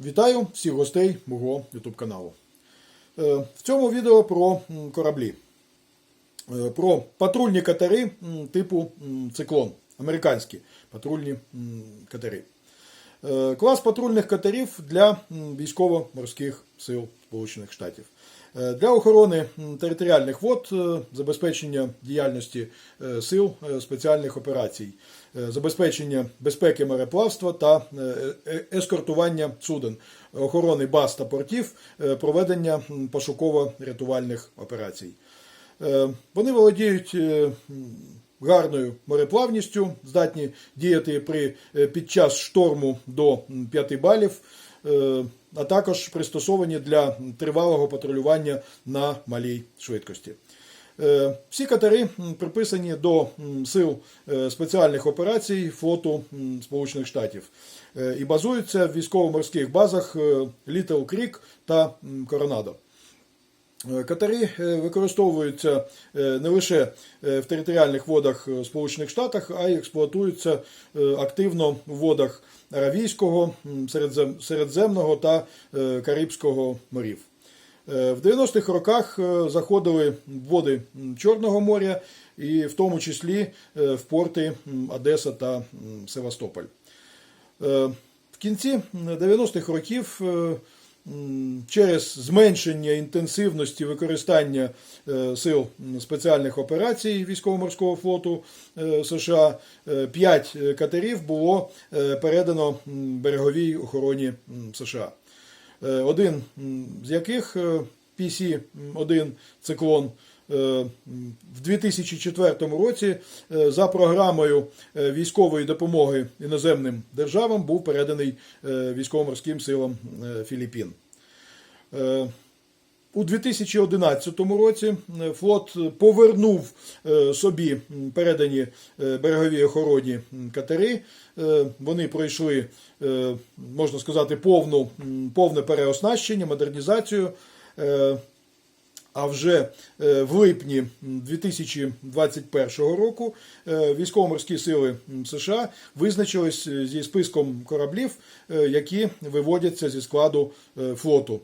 Вітаю всіх гостей мого YouTube каналу. Е, В цьому відео про кораблі. Е, Про патрульні катери типу циклон. Американські патрульні катери. Е, Клас патрульних катерів для військово-морських сил Сполучених Штатів. Е, Для охорони територіальних вод, е, забезпечення діяльності сил спеціальних операцій, забезпечення безпеки мореплавства та ескортування суден, охорони баз та портів, проведення пошуково-рятувальних операцій. Вони володіють гарною мореплавністю, здатні діяти при, е, під час шторму до м, 5 балів, е, а також пристосовані для тривалого патрулювання на малій швидкості. Е, Всі катери приписані до сил спеціальних операцій флоту Сполучених Штатів і базуються в військово-морських базах Літл Крік та Коронадо. Е, Катери використовуються е, не лише е, в територіальних водах Сполучених Штатів, а й експлуатуються активно в водах Аравійського, Середземного та Карибського морів. В 90-х роках заходили в води Чорного моря і в тому числі в порти Одеса та Севастополь. В кінці 90-х років через зменшення інтенсивності використання е, сил спеціальних операцій військово-морського флоту е, США 5 катерів було е, передано береговій охороні США. Е, Один з яких е, PC-1 циклон е, в 2004 році е, за програмою е, військової допомоги іноземним державам був переданий е, військово-морським силам е, Філіппін. Е, У 2011 році е, флот повернув е, собі передані е, береговій охороні катери. Е, Вони пройшли, е, можна сказати, повну, повне переоснащення, модернізацію. А вже е, в липні м, 2021 року е, військово-морські сили США визначились е, зі списком кораблів, які виводяться зі складу флоту,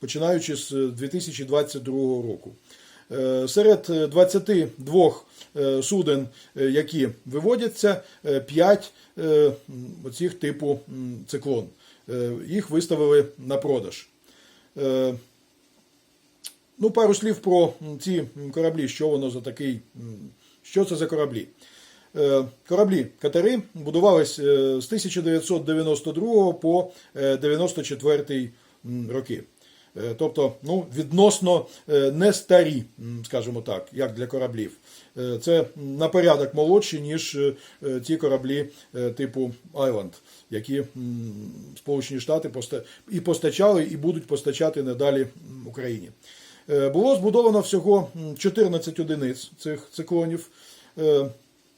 починаючи з 2022 року. Серед е, 22 е, суден, які виводяться, 5 оцих типу циклон. Їх виставили на продаж. Ну, пару слів про ці кораблі, що воно за такий, що це за кораблі. Е, Кораблі катери будувались е, з 1992 по е, 94 роки. Е, Тобто, ну, відносно не старі, скажімо так, як для кораблів. Це на порядок молодші, ніж ті кораблі типу Island, які Сполучені Штати і постачали, і будуть постачати надалі Україні. Е, Було збудовано всього 14 одиниць цих циклонів. Е,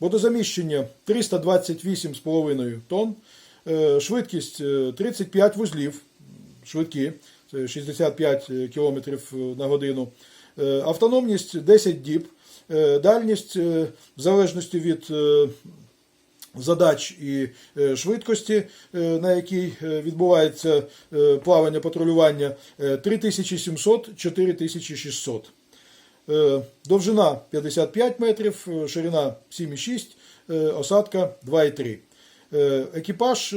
Водозаміщення 328,5 тонн, е, швидкість е, 35 вузлів, швидкі, це 65 км на годину, автономність 10 діб, дальність в залежності від задач і е, швидкості, е, на якій е, відбувається плавання патрулювання, е, 3700-4600. Е, Довжина 55 метрів, ширина 7,6, е, осадка 2,3. Е, Екіпаж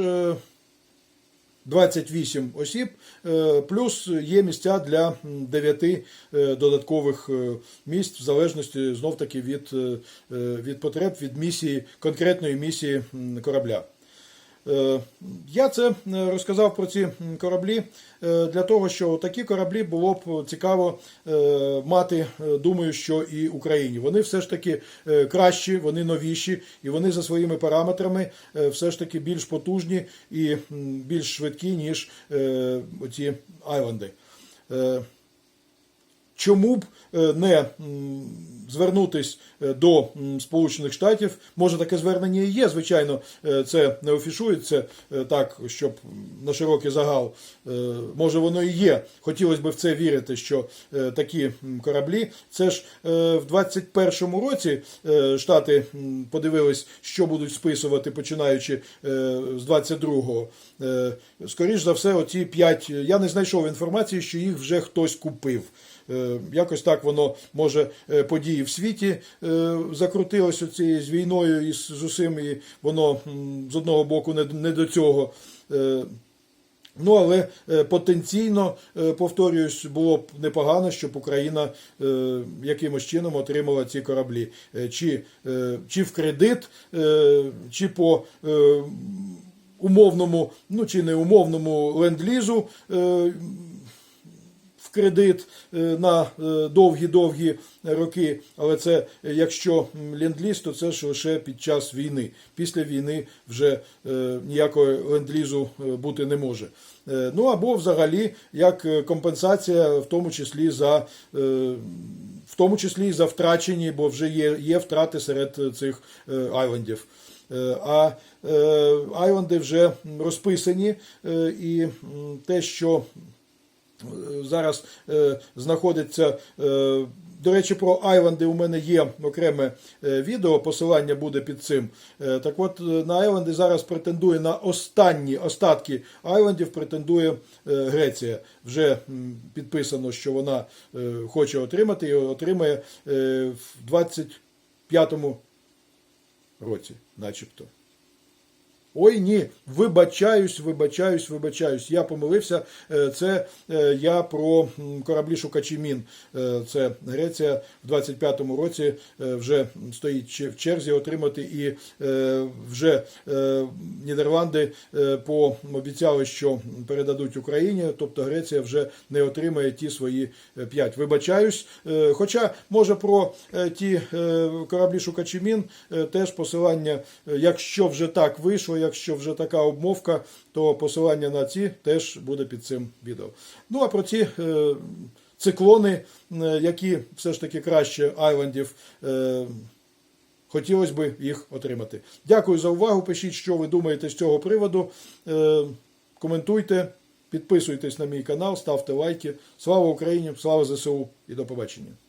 28 осіб, е, плюс є місця для 9 додаткових е, місць, в залежності знов таки від, е, е, від потреб, від місії, конкретної місії корабля. Е, Я це е, розказав про ці кораблі е, для того, що такі кораблі було б цікаво мати, думаю, що і Україні. Вони все ж таки кращі, вони новіші, і вони за своїми параметрами все ж таки більш потужні і більш швидкі, ніж оці айленди. Е, чому б не звернутись е, до Сполучених Штатів? Може, таке звернення і є. Звичайно, е, це не офішується е, так, щоб на широкий загал. Може, воно і є. Хотілося б в це вірити, що такі кораблі. Це ж в 21-му році Штати подивились, що будуть списувати, починаючи з 22-го. Е, Скоріш за все, оці п'ять. Я не знайшов інформації, що їх вже хтось купив. Якось так воно може е, події в світі е, закрутилось оці з війною і з усім, і воно з одного боку не, до цього. Е, Ну, але е, потенційно, повторююсь, було б непогано, щоб Україна якимось чином отримала ці кораблі. Чи, чи в кредит, чи по умовному, ну чи не умовному ленд-лізу. Е, кредит е, на е, довгі-довгі роки. Але це е, якщо ленд-ліз, то це ж лише під час війни. Після війни вже е, ніякого ленд-лізу е, бути не може. Е, Ну або взагалі як е, компенсація, в тому числі за. е, В тому числі і за втрачені, бо вже є, є втрати серед цих е, айлендів. Е, А е, айленди вже розписані, е, і те, що зараз е, знаходиться. Е, до речі, про Айленди у мене є окреме е, відео, посилання буде під цим. Е, так от, е, на Айленди зараз претендує на останні остатки Айлендів, претендує Греція. Вже підписано, що вона хоче отримати і отримає в 25-му році, начебто. Ой ні, вибачаюсь, вибачаюсь, вибачаюсь. Я помилився. Е, Це е, я про кораблі шукачі мін. Е, Це Греція в 25-му році вже стоїть в черзі отримати, і вже Нідерланди пообіцяли, що передадуть Україні. Тобто Греція вже не отримає ті свої п'ять. Вибачаюсь. Хоча може про ті кораблі шукачі мін теж посилання, якщо вже так вийшло, якщо вже така обмовка, то посилання на ці теж буде під цим відео. Ну а про ці е, циклони, е, які все ж таки краще айлендів. Е, Хотілося б їх отримати. Дякую за увагу. Пишіть, що ви думаєте з цього приводу. Коментуйте, підписуйтесь на мій канал, ставте лайки. Слава Україні! Слава ЗСУ і до побачення!